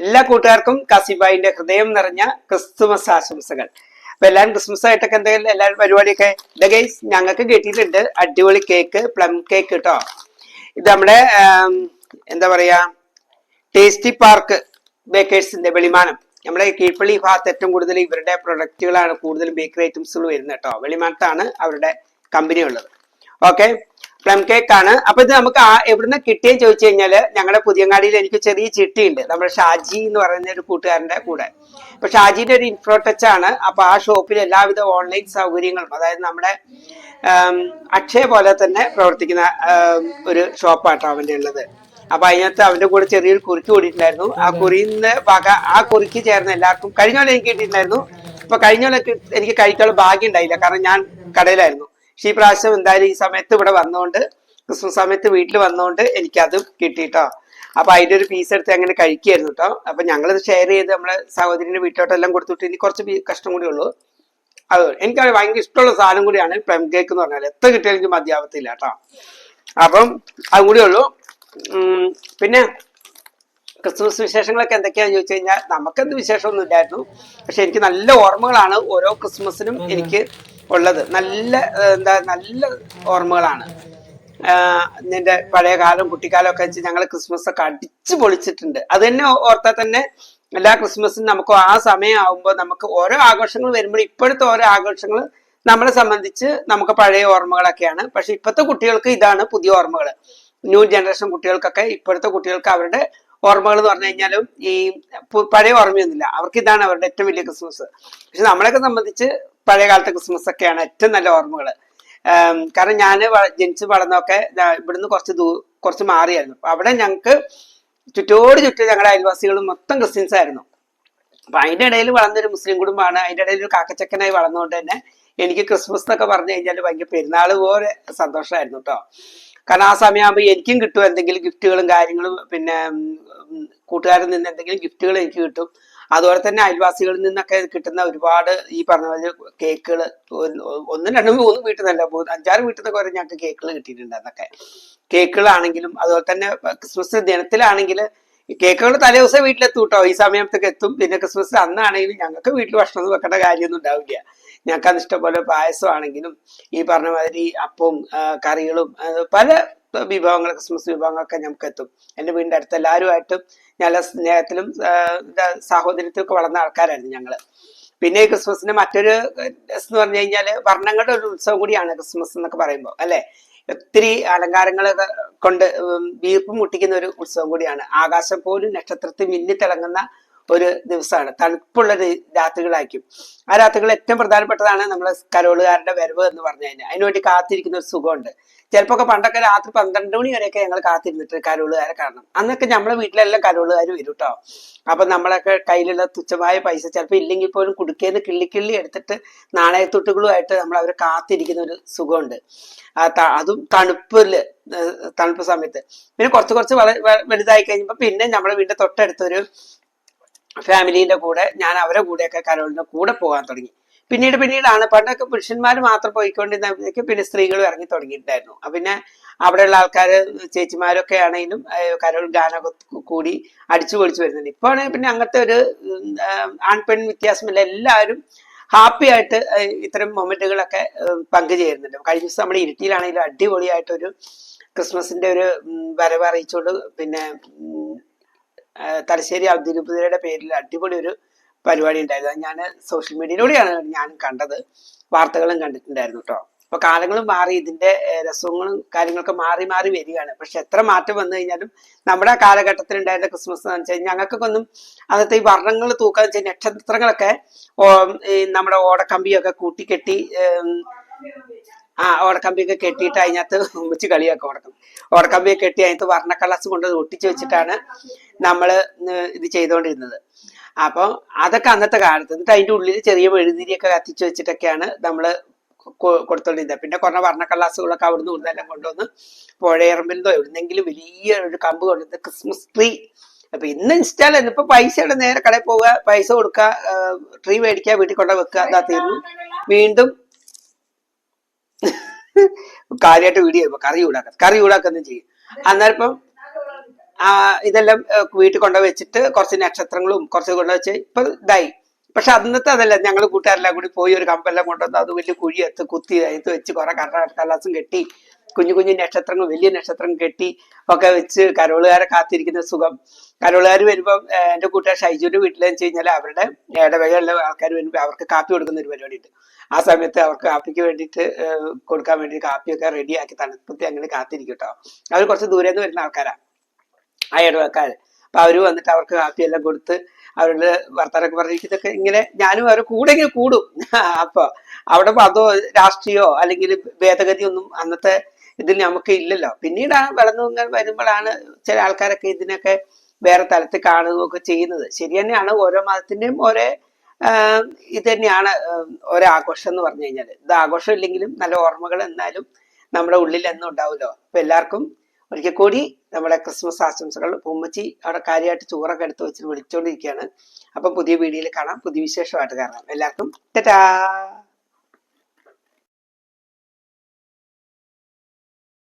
എല്ലാ കൂട്ടുകാർക്കും കസിബായിന്റെ ഹൃദയം നിറഞ്ഞ ക്രിസ്തുമസ് ആശംസകൾ. അപ്പൊ എല്ലാവരും ക്രിസ്മസ് ആയിട്ടൊക്കെ എന്തെങ്കിലും എല്ലാവരും പരിപാടിയൊക്കെ ഇതാ ഗൈസ് ഞങ്ങൾക്ക് കിട്ടിയിട്ടുണ്ട് അടിപൊളി കേക്ക് പ്ലം കേക്ക് കേട്ടോ ഇത് നമ്മുടെ എന്താ പറയാ ടേസ്റ്റി പാർക്ക് ബേക്കേഴ്സിന്റെ വെളിമാനം. നമ്മുടെ കീഴ്പള്ളി ഭാഗത്ത് ഏറ്റവും കൂടുതൽ ഇവരുടെ പ്രൊഡക്റ്റുകളാണ് കൂടുതലും ബേക്കറി ഐറ്റംസുകൾ വരുന്നത് കേട്ടോ. വെളിമാനത്താണ് അവരുടെ കമ്പനി ഉള്ളത്. ഓക്കെ പ്ലം കേക്ക് ആണ്. അപ്പൊ ഇത് നമുക്ക് ആ എവിടുന്ന് കിട്ടിയെന്ന് ചോദിച്ചു കഴിഞ്ഞാൽ ഞങ്ങളുടെ പുതിയങ്ങാടിയിൽ എനിക്ക് ചെറിയ ചിട്ടിയുണ്ട്. നമ്മുടെ ഷാജി എന്ന് പറയുന്ന ഒരു കൂട്ടുകാരന്റെ കൂടെ. അപ്പൊ ഷാജിന്റെ ഒരു ഇൻഫ്രോടച്ച് ആണ്. അപ്പൊ ആ ഷോപ്പിൽ എല്ലാവിധ ഓൺലൈൻ സൗകര്യങ്ങളും അതായത് നമ്മുടെ അക്ഷയ പോലെ തന്നെ പ്രവർത്തിക്കുന്ന ഒരു ഷോപ്പാട്ടോ അവന്റെ ഉള്ളത്. അപ്പൊ അതിനകത്ത് അവന്റെ കൂടെ ചെറിയൊരു കുറിക്ക് കൂടിയിട്ടുണ്ടായിരുന്നു. ആ കുറിന്ന് വക ആ കുറിക്ക് ചേർന്ന എല്ലാവർക്കും കഴിഞ്ഞ പോലെ എനിക്ക് കിട്ടിയിട്ടുണ്ടായിരുന്നു. അപ്പൊ കഴിഞ്ഞ പോലെ എനിക്ക് കഴിക്കാനുള്ള ഭാഗ്യം ഉണ്ടായില്ല. കാരണം ഞാൻ കടയിലായിരുന്നു. പക്ഷെ ഈ പ്രാവശ്യം എന്തായാലും ഈ സമയത്ത് ഇവിടെ വന്നോണ്ട് ക്രിസ്മസ് സമയത്ത് വീട്ടിൽ വന്നോണ്ട് എനിക്കത് കിട്ടിട്ടോ. അപ്പൊ അതിന്റെ ഒരു പീസ് എടുത്ത് അങ്ങനെ കഴിക്കായിരുന്നു കേട്ടോ അപ്പൊ ഞങ്ങളിത് ഷെയർ ചെയ്ത് നമ്മളെ സഹോദരിന്റെ വീട്ടിലോട്ടെല്ലാം കൊടുത്തിട്ട് ഇനി കുറച്ച് കഷ്ടം കൂടി ഉള്ളൂ. അത് എനിക്ക് ഭയങ്കര ഇഷ്ടമുള്ള സാധനം കൂടിയാണ് പ്ലം കേക്ക് എന്ന് പറഞ്ഞാൽ എത്ര കിട്ടിയാലും എനിക്ക് മതിയാവത്തില്ല കേട്ടോ അപ്പം അതും കൂടി ഉള്ളൂ. പിന്നെ ക്രിസ്മസ് വിശേഷങ്ങളൊക്കെ എന്തൊക്കെയാണെന്ന് ചോദിച്ചു കഴിഞ്ഞാൽ നമുക്കെന്ത് വിശേഷമൊന്നും ഇല്ലായിരുന്നു പക്ഷെ എനിക്ക് നല്ല ഓർമ്മകളാണ് ഓരോ ക്രിസ്മസിനും എനിക്ക് ഉള്ളത്. നല്ല എന്താ നല്ല ഓർമ്മകളാണ്. എന്റെ നിന്റെ പഴയ കാലം കുട്ടിക്കാലം ഒക്കെ വെച്ച് ഞങ്ങൾ ക്രിസ്മസ് ഒക്കെ അടിച്ചു പൊളിച്ചിട്ടുണ്ട്. അത് തന്നെ ഓർത്താൽ തന്നെ എല്ലാ ക്രിസ്മസിനും നമുക്ക് ആ സമയം ആവുമ്പോൾ നമുക്ക് ഓരോ ആഘോഷങ്ങൾ വരുമ്പോൾ ഇപ്പോഴത്തെ ഓരോ ആഘോഷങ്ങൾ നമ്മളെ സംബന്ധിച്ച് നമുക്ക് പഴയ ഓർമ്മകളൊക്കെയാണ്. പക്ഷെ ഇപ്പോഴത്തെ കുട്ടികൾക്ക് ഇതാണ് പുതിയ ഓർമ്മകൾ. ന്യൂ ജനറേഷൻ കുട്ടികൾക്കൊക്കെ ഇപ്പോഴത്തെ കുട്ടികൾക്ക് അവരുടെ ഓർമ്മകൾ എന്ന് പറഞ്ഞു കഴിഞ്ഞാലും ഈ പഴയ ഓർമ്മയൊന്നുമില്ല. അവർക്ക് ഇതാണ് അവരുടെ ഏറ്റവും വലിയ ക്രിസ്മസ്. പക്ഷെ നമ്മളെയൊക്കെ സംബന്ധിച്ച് പഴയ കാലത്തെ ക്രിസ്മസ് ഒക്കെയാണ് ഏറ്റവും നല്ല ഓർമ്മകൾ കാരണം ഞാൻ ജനിച്ച് വളർന്നൊക്കെ ഇവിടുന്ന് കുറച്ച് ദൂ കുറച്ച് മാറിയായിരുന്നു. അപ്പൊ അവിടെ ഞങ്ങൾക്ക് ചുറ്റോട് ചുറ്റും ഞങ്ങളുടെ അയൽവാസികളും മൊത്തം ക്രിസ്ത്യൻസ് ആയിരുന്നു. അപ്പൊ അതിന്റെ ഇടയിൽ വളർന്നൊരു മുസ്ലിം കുടുംബമാണ്. അതിന്റെ ഇടയിൽ ഒരു കാക്കച്ചക്കനായി വളർന്നുകൊണ്ട് തന്നെ എനിക്ക് ക്രിസ്മസ് എന്നൊക്കെ പറഞ്ഞു കഴിഞ്ഞാൽ ഭയങ്കര പെരുന്നാൾ പോലെ സന്തോഷമായിരുന്നു കേട്ടോ കാരണം ആ സമയമാകുമ്പോൾ എനിക്കും കിട്ടും എന്തെങ്കിലും ഗിഫ്റ്റുകളും കാര്യങ്ങളും. പിന്നെ കൂട്ടുകാരിൽ നിന്ന് എന്തെങ്കിലും ഗിഫ്റ്റുകൾ എനിക്ക് കിട്ടും. അതുപോലെ തന്നെ അയൽവാസികളിൽ നിന്നൊക്കെ കിട്ടുന്ന ഒരുപാട് ഈ പറഞ്ഞ പോലെ കേക്കുകൾ. ഒന്നും രണ്ടും മൂന്നും വീട്ടിൽ നിന്നല്ല അഞ്ചാറ് വീട്ടിൽ നിന്നൊക്കെ വരെ ഞങ്ങൾക്ക് കേക്കുകൾ കിട്ടിയിട്ടുണ്ട് അതൊക്കെ കേക്കുകളാണെങ്കിലും അതുപോലെ തന്നെ ക്രിസ്മസ് ദിനത്തിലാണെങ്കിൽ കേക്കുകൾ തലേ ദിവസം വീട്ടിലെത്തും കേട്ടോ ഈ സമയത്തൊക്കെ എത്തും. പിന്നെ ക്രിസ്മസ് അന്നാണെങ്കിലും ഞങ്ങൾക്ക് വീട്ടിൽ ഭക്ഷണം വെക്കേണ്ട കാര്യമൊന്നും ഉണ്ടാവില്ല. ഞങ്ങൾക്ക് അത് ഇഷ്ടംപോലെ പായസമാണെങ്കിലും ഈ പറഞ്ഞ മാതിരി അപ്പവും കറികളും പല വിഭവങ്ങൾ ക്രിസ്മസ് വിഭവങ്ങളൊക്കെ ഞങ്ങൾക്ക് എത്തും. എന്റെ വീടിന്റെ അടുത്ത് എല്ലാവരുമായിട്ടും നല്ല സ്നേഹത്തിലും സാഹോദര്യത്തിലൊക്കെ വളർന്ന ആൾക്കാരായിരുന്നു ഞങ്ങൾ പിന്നെ ഈ ക്രിസ്മസിന് മറ്റൊരു എന്ന് പറഞ്ഞു കഴിഞ്ഞാൽ വർണങ്ങളുടെ ഒരു ഉത്സവം കൂടിയാണ് ക്രിസ്മസ് എന്നൊക്കെ പറയുമ്പോൾ അല്ലെ? ഒത്തിരി അലങ്കാരങ്ങൾ കൊണ്ട് വീർപ്പ് മുട്ടിക്കുന്ന ഒരു ഉത്സവം കൂടിയാണ്. ആകാശം പോലും നക്ഷത്രത്തിൽ മിന്നിത്തിളങ്ങുന്ന ഒരു ദിവസമാണ്. തണുപ്പുള്ള രാത്രികളായിരിക്കും. ആ രാത്രികൾ ഏറ്റവും പ്രധാനപ്പെട്ടതാണ് നമ്മളെ കരോളുകാരുടെ വരവ് എന്ന് പറഞ്ഞു കഴിഞ്ഞാൽ. അതിനുവേണ്ടി കാത്തിരിക്കുന്ന ഒരു സുഖമുണ്ട്. ചിലപ്പോ ഒക്കെ പണ്ടൊക്കെ രാത്രി പന്ത്രണ്ട് മണി വരെയൊക്കെ ഞങ്ങൾ കാത്തിരുന്നിട്ട് കരോളുകാരെ കാണണം. അന്നൊക്കെ നമ്മളെ വീട്ടിലെല്ലാം കരോളുകാർ വരും കേട്ടോ. അപ്പൊ നമ്മളൊക്കെ കയ്യിലുള്ള തുച്ഛമായ പൈസ ചിലപ്പോൾ ഇല്ലെങ്കിൽ പോലും കുടുക്കേന്ന് കിള്ളിക്കിള്ളി കിള്ളി എടുത്തിട്ട് നാണയത്തുട്ടുകളുമായിട്ട് നമ്മൾ അവരെ കാത്തിരിക്കുന്ന ഒരു സുഖമുണ്ട്. അതും തണുപ്പിൽ തണുപ്പ് സമയത്ത്. പിന്നെ കുറച്ച് കുറച്ച് വലുതായി കഴിഞ്ഞപ്പോ പിന്നെ നമ്മുടെ വീടിന്റെ തൊട്ടടുത്തൊരു ഫാമിലീന്റെ കൂടെ ഞാൻ അവരെ കൂടെയൊക്കെ കരോളിന്റെ കൂടെ പോകാൻ തുടങ്ങി. പിന്നീട് പിന്നീടാണ് പണ്ടൊക്കെ പുരുഷന്മാർ മാത്രം പോയിക്കൊണ്ടിരുന്നപ്പോഴേക്ക് പിന്നെ സ്ത്രീകളും ഇറങ്ങി തുടങ്ങിയിട്ടുണ്ടായിരുന്നു. പിന്നെ അവിടെയുള്ള ആൾക്കാർ ചേച്ചിമാരൊക്കെ ആണെങ്കിലും കരോൾ ഗാനൊക്കെ കൂടി അടിച്ചു പൊളിച്ചു വരുന്നുണ്ട്. ഇപ്പൊ ആണെങ്കിൽ പിന്നെ അങ്ങനത്തെ ഒരു ആൺപെൺ വ്യത്യാസമില്ല. എല്ലാവരും ഹാപ്പി ആയിട്ട് ഇത്തരം മൊമെന്റുകളൊക്കെ പങ്കുചേരുന്നുണ്ട്. കഴിഞ്ഞ ദിവസം നമ്മുടെ ഇരുട്ടിയിലാണെങ്കിലും അടിപൊളിയായിട്ടൊരു ക്രിസ്മസിന്റെ ഒരു വരവ് അറിയിച്ചുകൊണ്ട് പിന്നെ തലശ്ശേരി അവതരിപ്പുതിരയുടെ പേരിൽ അടിപൊളി ഒരു പരിപാടി ഉണ്ടായിരുന്നു. ഞാൻ സോഷ്യൽ മീഡിയയിലൂടെയാണ് ഞാൻ കണ്ടത്. വാർത്തകളും കണ്ടിട്ടുണ്ടായിരുന്നു കേട്ടോ അപ്പൊ കാലങ്ങളും മാറി ഇതിന്റെ രസങ്ങളും കാര്യങ്ങളൊക്കെ മാറി മാറി വരികയാണ്. പക്ഷെ എത്ര മാറ്റം വന്നു കഴിഞ്ഞാലും നമ്മുടെ ആ കാലഘട്ടത്തിൽ ഉണ്ടായിരുന്ന ക്രിസ്മസ് എന്ന് വെച്ചാൽ ഞങ്ങൾക്കൊക്കെ ഒന്നും അന്നത്തെ ഈ വർണങ്ങൾ തൂക്കാന്ന് വെച്ചാൽ നക്ഷത്രങ്ങളൊക്കെ നമ്മുടെ ഓടക്കമ്പിയൊക്കെ കൂട്ടിക്കെട്ടി ആ ഓടക്കമ്പിയൊക്കെ കെട്ടിയിട്ട് അതിനകത്ത് വെച്ച് കളിയാക്കും ഓടക്കമ്പി ഓടക്കമ്പിയൊക്കെ കെട്ടി അതിനകത്ത് വർണ കളസ് കൊണ്ട് ഒട്ടിച്ചു വെച്ചിട്ടാണ് നമ്മൾ ഇത് ചെയ്തുകൊണ്ടിരുന്നത് അപ്പോൾ അതൊക്കെ അന്നത്തെ കാലത്ത്. എന്നിട്ട് അതിന്റെ ഉള്ളിൽ ചെറിയ മെഴുതിരിയൊക്കെ കത്തിച്ച് വെച്ചിട്ടൊക്കെയാണ് നമ്മൾ കൊടുത്തോണ്ടിരുന്നത്. പിന്നെ കുറേ വർണക്കള്ളാസുകളൊക്കെ അവിടുന്ന് ഇവിടുന്നെല്ലാം കൊണ്ടുവന്ന് പുഴയറമ്പിലോ എവിടുന്നെങ്കിലും വലിയ ഒരു കമ്പ് കൊണ്ടുവന്ന് ക്രിസ്മസ് ട്രീ അപ്പൊ ഇന്ന് ഇൻസ്റ്റാൾ ചെയ്യുന്നു ഇപ്പൊ പൈസയുടെ നേരെ കടയിൽ പോവുക പൈസ കൊടുക്കുക ട്രീ മേടിക്കുക വീട്ടിൽ കൊണ്ടുവെക്കുക അതാ തീർന്നു. വീണ്ടും കാര്യമായിട്ട് വീഡിയോ ഇപ്പൊ കറി ചൂടാക്കാം കറി ചൂടാക്കുന്ന ചെയ്യും. അന്നേരം ഇപ്പം ആ ഇതെല്ലാം വീട്ടിൽ കൊണ്ടുപോയി വെച്ചിട്ട് കുറച്ച് നക്ഷത്രങ്ങളും കുറച്ച് കൊണ്ടുവച്ച് വെച്ച് ഇപ്പൊ ഇതായി. പക്ഷെ അന്നത്തെ അതല്ല ഞങ്ങൾ കൂട്ടുകാരെല്ലാം കൂടി പോയി ഒരു കമ്പെല്ലാം കൊണ്ടുവന്ന് അത് വലിയ കുഴി എത്ത് കുത്തി അതിത്ത് വെച്ച് കുറെ കട കടലാസും കെട്ടി കുഞ്ഞു കുഞ്ഞു നക്ഷത്രങ്ങൾ വലിയ നക്ഷത്രം കെട്ടി ഒക്കെ വെച്ച് കരോളുകാരെ കാത്തിരിക്കുന്ന സുഖം. കരോളുകാർ വരുമ്പോൾ എന്റെ കൂട്ടുകാർ ഷൈജുവിന്റെ വീട്ടിലെന്ന് വെച്ച് കഴിഞ്ഞാൽ അവരുടെ ഇടവകയുള്ള ആൾക്കാർ വരുമ്പോൾ അവർക്ക് കാപ്പി കൊടുക്കുന്ന ഒരു പരിപാടി ഉണ്ട് ആ സമയത്ത് അവർക്ക് കാപ്പിക്ക് വേണ്ടിയിട്ട് കൊടുക്കാൻ വേണ്ടി കാപ്പിയൊക്കെ റെഡിയാക്കി തണുപ്പത്തി അങ്ങനെ കാത്തിരിക്കും അവർ കുറച്ച് ദൂരെ നിന്ന് വരുന്ന ആൾക്കാരാണ് ആ ഇടവക്കാർ. അപ്പൊ അവർ വന്നിട്ട് അവർക്ക് കാപ്പിയെല്ലാം കൊടുത്ത് അവരുടെ വർത്താനൊക്കെ പറഞ്ഞിരിക്കുന്നൊക്കെ ഇങ്ങനെ ഞാനും അവരുടെ കൂടെ കൂടും. അപ്പോൾ അവിടെ അതോ രാഷ്ട്രീയോ അല്ലെങ്കിൽ ഭേദഗതി ഒന്നും അന്നത്തെ ഇതിൽ നമുക്ക് ഇല്ലല്ലോ. പിന്നീട് ആ വളർന്നു വരുമ്പോഴാണ് ചില ആൾക്കാരൊക്കെ ഇതിനൊക്കെ വേറെ തലത്തിൽ കാണുകയൊക്കെ ചെയ്യുന്നത്. ശരി തന്നെയാണ്. ഓരോ മതത്തിന്റെയും ഓരോ ഇത് തന്നെയാണ് ഒരു ആഘോഷം എന്ന് പറഞ്ഞു കഴിഞ്ഞാൽ ഇത് ആഘോഷം ഇല്ലെങ്കിലും നല്ല ഓർമ്മകൾ എന്നാലും നമ്മുടെ ഉള്ളിൽ എന്നും ഉണ്ടാവുമല്ലോ. അപ്പൊ എല്ലാവർക്കും ഒരിക്കൽ കൂടി നമ്മുടെ ക്രിസ്മസ് ആശംസകൾ. ഉമ്മച്ചി അവിടെ കാര്യമായിട്ട് ചോറൊക്കെ എടുത്ത് വെച്ചിട്ട് വിളിച്ചുകൊണ്ടിരിക്കുകയാണ് അപ്പം പുതിയ വീഡിയോയിൽ കാണാം. പുതിയ വിശേഷമായിട്ട് കാണാം. എല്ലാവർക്കും ടാറ്റാ!